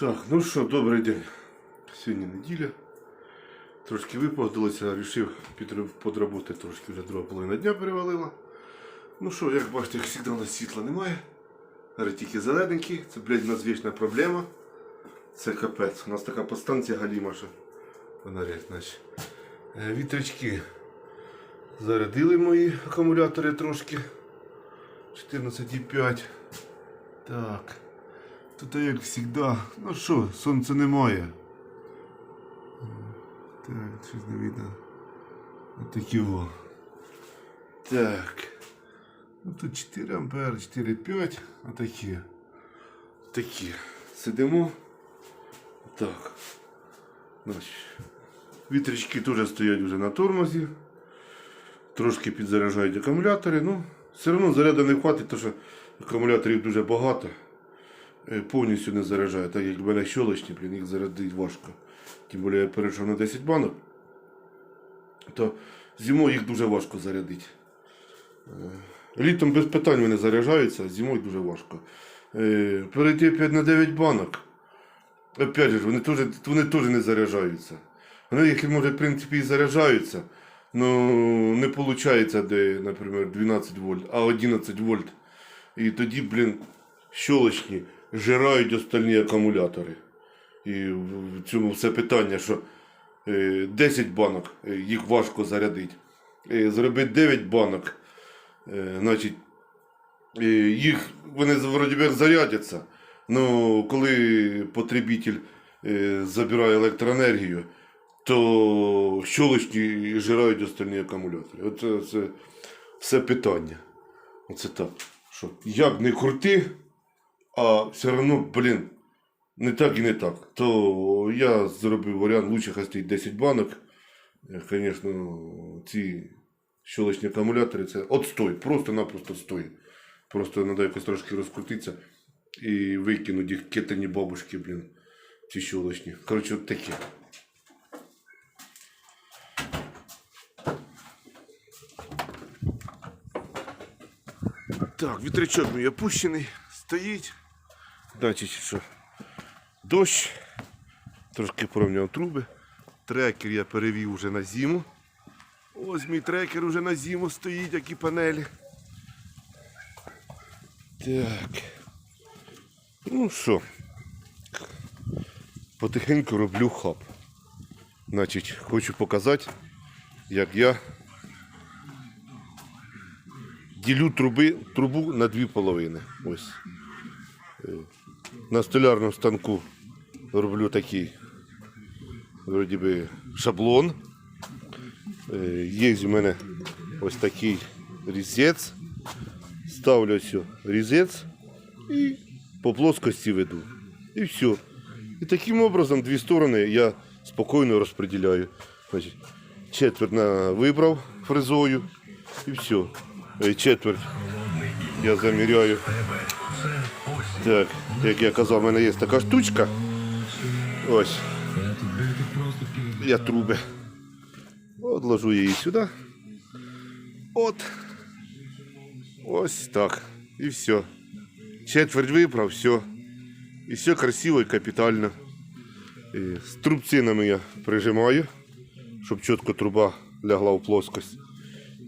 Так, ну що, добрий день. Сьогодні неділя. Трошки випогодилося, вирішив подроботи трошки вже друга половина дня перевалила. Ну що, як бачите, як завжди у нас світла немає. Зараз тільки зелененький. Це, блядь, у нас вічна проблема. Це капець. У нас така подстанція галіма, що фонарять наші. Е, Вітрячки зарядили мої акумулятори трошки. 14,5. Так. Тут як завжди. Ну що, сонця немає. Так, щось не видно. Отакі о. Так. Ну тут 4 ампери, 4,5. Отакі. Такі. Сидимо. Так. Вітрячки теж стоять вже на тормозі. Трошки підзаряджають акумулятори. Ну, все одно заряду не хватить, тому що акумуляторів дуже багато. Е, Повністю не заряджає, так як в мене щолочні, блін, їх зарядити важко. Тим більше я перейшов на 10 банок, то зимою їх дуже важко зарядити. Е, Літом без питань вони заряджаються, а зимою дуже важко. Е, Перейти 5 на 9 банок. Опять же, вони теж, вони теж не заряджаються. Вони, як може, в принципі, і заряджаються, але не виходить, де, наприклад, 12 вольт, а 11 вольт. І тоді, блін, щолочні жирають остальні акумулятори. І в цьому все питання, що е, 10 банок е, їх важко зарядити. Е, Зробити 9 банок, е, значить, е, їх вони вроді як зарядяться. але коли потребитель е, забирає електроенергію, то щолочні жирають остальні акумулятори. Оце це все питання. Оце так. Що як не крути, а все одно, блін, не так і не так. То я зробив варіант лучше хай стоїть 10 банок. Звісно, ці щелочні акумулятори це отстой, просто-напросто стой. Просто треба якось трошки розкрутитися і викинути їх кетені бабушки, блін, ці щелочні. Коротше, от такі. Так, вітрячок мій опущений, стоїть. Значить, що дощ, трошки порівняв труби. Трекер я перевів вже на зиму. Ось мій трекер вже на зиму стоїть, як і панелі. Так. Ну що, потихеньку роблю хаб. Значить, хочу показати, як я ділю труби, трубу на дві половини. Ось. На столярному станку роблю такий вроді би шаблон. Е, Є у мене ось такий різець. Ставлю ось різець і по плоскості веду. І все. І таким образом дві сторони я спокійно розподіляю. Четверть на вибрав фрезою і все. Е, Четверть я заміряю. Так, як я казав, в мене є така штучка. Ось. Я труби. Отложу її сюди. От. Ось так. І все. Четверть виправ, все. І все красиво і капітально. І з трубцинами я прижимаю, щоб чітко труба лягла в плоскость.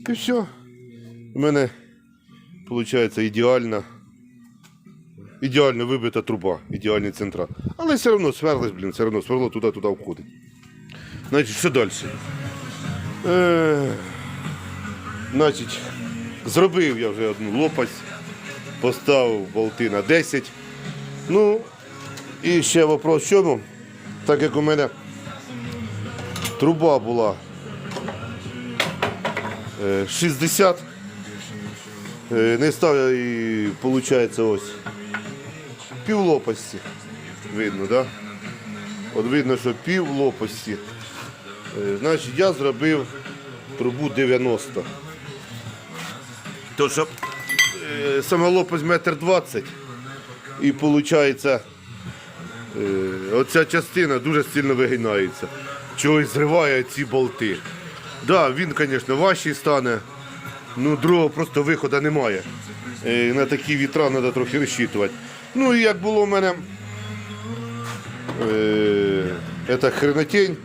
І все. У мене виходить ідеальна. Ідеально вибита труба, ідеальний центра. Але все одно сверлиш, блін, все одно сверло туди-туди входить. Значить, що далі? Е, значить, зробив я вже одну лопасть, поставив болти на 10. Ну, і ще вопрос в чому? Так як у мене труба була е, 60, е, не став я і виходить ось пів лопасті. Видно, так? Да? От видно, що пів лопасті. Е, Значить, я зробив трубу 90. То що е, сама лопасть метр 20 і виходить е, оця частина дуже сильно вигинається. Чогось зриває ці болти. Так, да, він, звісно, важчий стане, ну другого просто виходу немає. На такі вітра треба трохи розчитувати. Ну і як було в мене е, хренотень,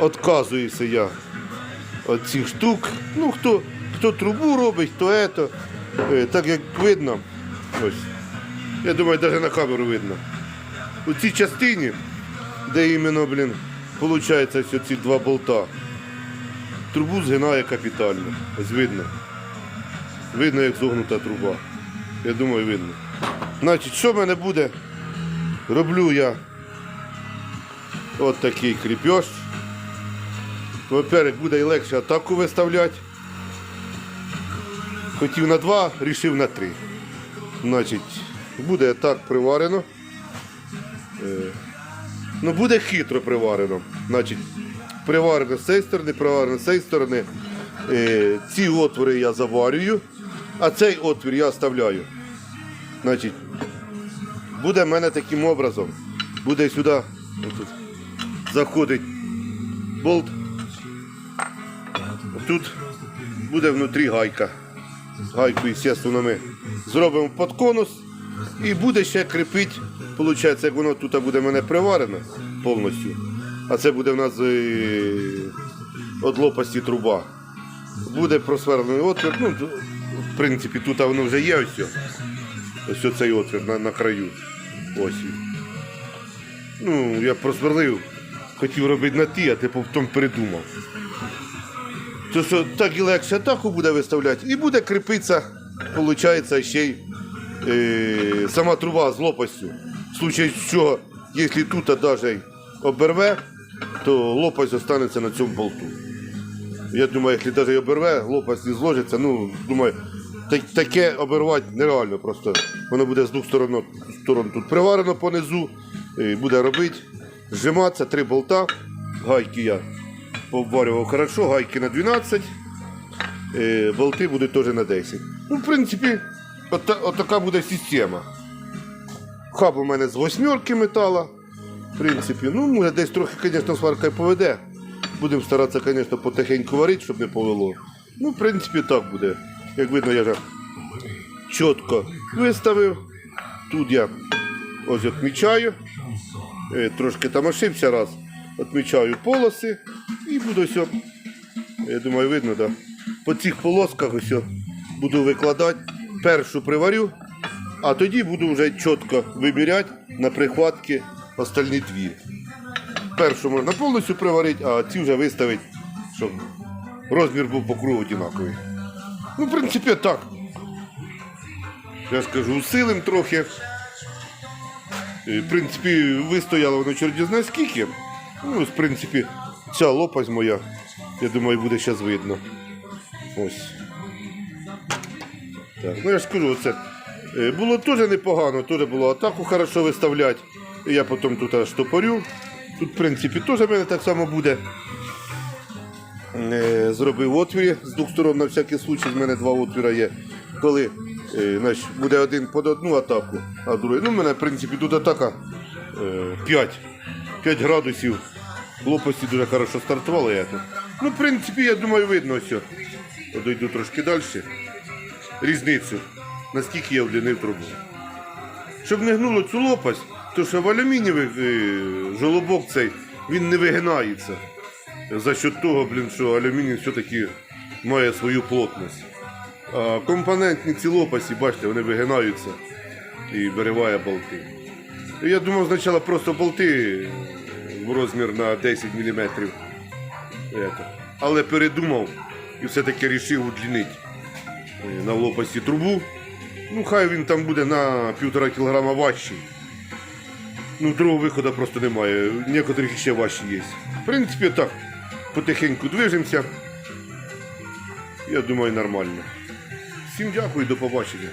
отказуюся я від цих штук. Ну, хто, хто трубу робить, то ето. Е, так як видно, ось. Я думаю, навіть на камеру видно. У цій частині, де іменно, блін, виходить ось ці два болта. Трубу згинає капітально. Ось видно. Видно, як зогнута труба. Я думаю, видно. Значить, що в мене буде? Роблю я от такий кріпеж. Во-первых, буде і легше атаку виставляти. Хотів на два, рішив на три. Значить, буде так приварено. Е, Ну, буде хитро приварено. Значить, приварено з цієї сторони, приварено з цієї сторони. Е, ці отвори я заварюю, а цей отвір я оставляю. Значить, буде в мене таким образом. Буде сюди отут, заходить болт. Тут буде внутрі гайка. Гайку, звісно, ми зробимо під конус і буде ще кріпити. Получається, як воно тут буде в мене приварено повністю. А це буде в нас від лопасті труба. Буде просверлений отвір. Ну, в принципі, тут воно вже є ось. Ось оцей отвір на, на краю. Ось. Ну, я просверлив, хотів робити на ті, а ти потім передумав. То що так і легше атаку буде виставляти, і буде кріпитися, виходить, ще й е, сама труба з лопастю. В случае що, якщо тут навіть оберве, то лопасть останеться на цьому болту. Я думаю, якщо навіть оберве, лопасть не зложиться, ну, думаю, та- таке обірвати нереально просто. Воно буде з двох сторон, сторон тут приварено понизу, і буде робити, зжиматися, три болта, гайки я поварював хорошо, гайки на 12, е, болти будуть теж на 10. Ну, в принципі, от, отака буде система. Хаб у мене з восьмерки метала. В принципі, ну, може, десь трохи, звісно, сварка й поведе. Будемо старатися, звісно, потихеньку варити, щоб не повело. Ну, в принципі, так буде. Як видно, я вже чітко виставив. Тут я ось відмічаю. Е, Трошки там ошибся раз. Відмічаю полоси і буду все. Я думаю, видно. Да? По цих полосках ось буду викладати. Першу приварю, а тоді буду вже чітко вибирати на прихватки остальні дві. Першу можна повністю приварити, а ці вже виставити, щоб розмір був по кругу однаковий. Ну, в принципі, так. Я скажу, усилим трохи. В принципі, вистояло воно чорті знає скільки. Ну, в принципі, ця лопасть моя, я думаю, буде зараз видно. Ось. Так, ну я ж кажу, оце. е, Було теж непогано, теж було атаку хорошо виставляти. Я потім тут аж штопорю. Тут, в принципі, теж в мене так само буде. Е, Зробив отвір з двох сторон на всякий случай, з мене два отвіра є. Коли е, значить, буде один під одну атаку, а другий. Ну, в мене, в принципі, тут атака е, 5. 5 градусів. Лопасті дуже хорошо стартували. Я тут. Ну, в принципі, я думаю, видно все. Дойду трошки далі. Різницю, наскільки я вдлинив трубу. Щоб не гнуло цю лопасть, то що в алюмінієвих е, жолобок цей він не вигинається. За счет того, блін, що алюміній все-таки має свою плотність. А компонентні ці лопасті, бачите, вони вигинаються і вириває болти. Я думав спочатку просто болти в розмір на 10 мм. Але передумав і все-таки вирішив удлінити е, на лопасті трубу. Ну, хай він там буде на півтора кілограма важчий. Ну, другого виходу просто немає. Некоторих ще важчі є. В принципі, так, потихеньку движемося. Я думаю, нормально. Всім дякую, до побачення.